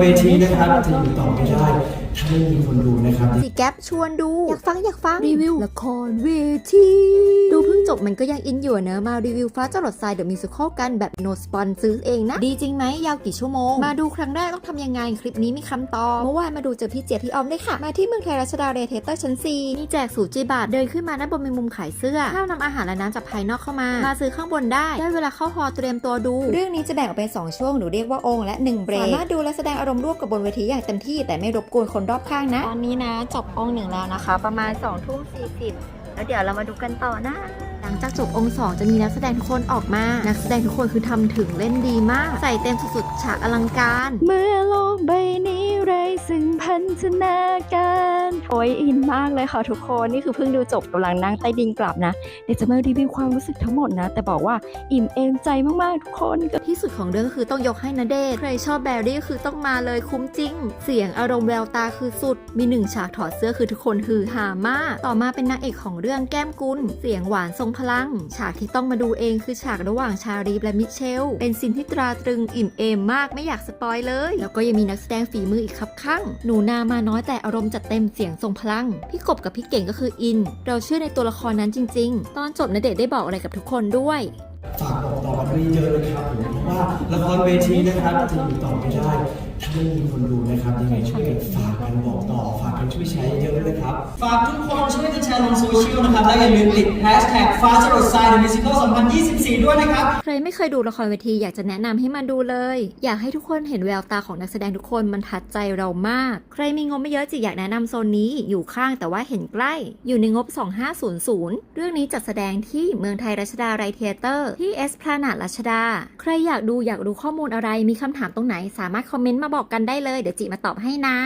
เวทีนะครับจะอยู่ต่อไม่ได้ ถ้าไม่มีคนดูนะครับ สีแก๊ปชวนดู อยากฟังอยากฟังรีวิวละครเวที ดูเพิ่งจบมันก็ยังอินอยู่อะเนอะมารีวิวฟ้าจรดทรายเดอะมิวสิคลกันแบบโนสปอนซื้อเองนะ ดีจริงไหมยาวกี่ชั่วโมง มาดูครั้งแรกต้องทำยังไงคลิปนี้มีคำตอบเมื่อวานมาดูเจอพี่เจี๊ยบพี่ออมได้วยค่ะ มาที่เมืองไทยรัชดาเรเทเตอร์ชั้น4มีแจกสูตรจีบาทเดินขึ้นมาด้านบนเป็นมุมขายเสื้อห้ามนำอาหารและน้ำจากภายนอกเข้ามา มาซื้อข้างบนได้ได้เวลาเข้าฮอลล์เตรียมตัวดู เรื่องนี้จะแบ่งออกเป็นสองช่วงหนูเรียกว่าองค์และหนึ่งเบรกสามารถดูและแสดงอารมณ์ร่วมกับบนเวทีอย่างเต็มที่แต่ไม่รบกวนคนรอบข้างนะ ตอนนี้นะจบองค์หนึ่งแล้วนะคะ ประมาณ2องทุ่มสีแล้วเดี๋ยวเรามาดูกันต่อนะห ลังจากจบองค์สองจะมีนักแสดงทุกคนออกมา นักแสดงทุกคนคือทำถึงเล่นดีมาก ใส่เต็มสุดๆฉากอลังการ เมื่อโลกใบนี้ไรซึ่งพันธนาการ โอ้ยอินมากเลยค่ะทุกคนนี่คือเพิ่งดูจบกำลังนั่งใต้ดินกลับนะเดี๋ยวจะมารีวิวความรู้สึกทั้งหมดนะ แต่บอกว่าอิ่มเอมใจมากๆทุกคนกับที่สุดของเรื่องคือต้องยกให้นาเดชใครชอบแบรี่คือต้องมาเลยคุ้มจริง เสียงอารมณ์แววตาคือสุด มีหนึ่งฉากถอดเสื้อคือทุกคนฮือฮามาก ต่อมาเป็นนางเอกของเรื่องแก้มกุลเสียงหวานทรงพลัง ฉากที่ต้องมาดูเองคือฉากระหว่างชารีฟและมิเชล เป็นซีนที่ตราตรึงอิ่มเอมมากไม่อยากสปอยเลย แล้วก็ยังมีนักแสดงฝีมืออีกครับข้างหนูนามาน้อยแต่อารมณ์จัดเต็มเสียงทรงพลัง พี่กบกับพี่เก่งก็คืออิน เราเชื่อในตัวละครนั้นจริง ๆ ตอนจบนเดชได้บอกอะไรกับทุกคนด้วยฝากบอกต่อกันเยอะๆนะครับผมเพราะว่าละครเวทีนะครับจะอยู่ต่อไม่ได้ถ้าไม่มีคนดูนะครับยังไงช่วยกันฝาก ช่วยแชร์เยอะๆนะครับ ฝากทุกคนช่วยกันแชร์ลงโซเชียลนะครับ และอย่าลืมติดแฮชแท็กฟ้าจรดทรายเดอะมิวสิคล2024 ด้วยนะครับ ใครไม่เคยดูละครเวทีอยากจะแนะนำให้มาดูเลย อยากให้ทุกคนเห็นแววตาของนักแสดงทุกคนมันทัดใจเรามาก ใครมีงบไม่เยอะจิอยากแนะนำโซนนี้อยู่ข้างแต่ว่าเห็นใกล้ อยู่ในงบ 2500 เรื่องนี้จัดแสดงที่เมืองไทยรัชดาไรเทเตอร์ที่เอสพลานาดรัชดา ใครอยากดูอยากรู้ข้อมูลอะไรมีคำถามตรงไหนสามารถคอมเมนต์มาบอกกันได้เลยเดี๋ยวจิมาตอบให้นะ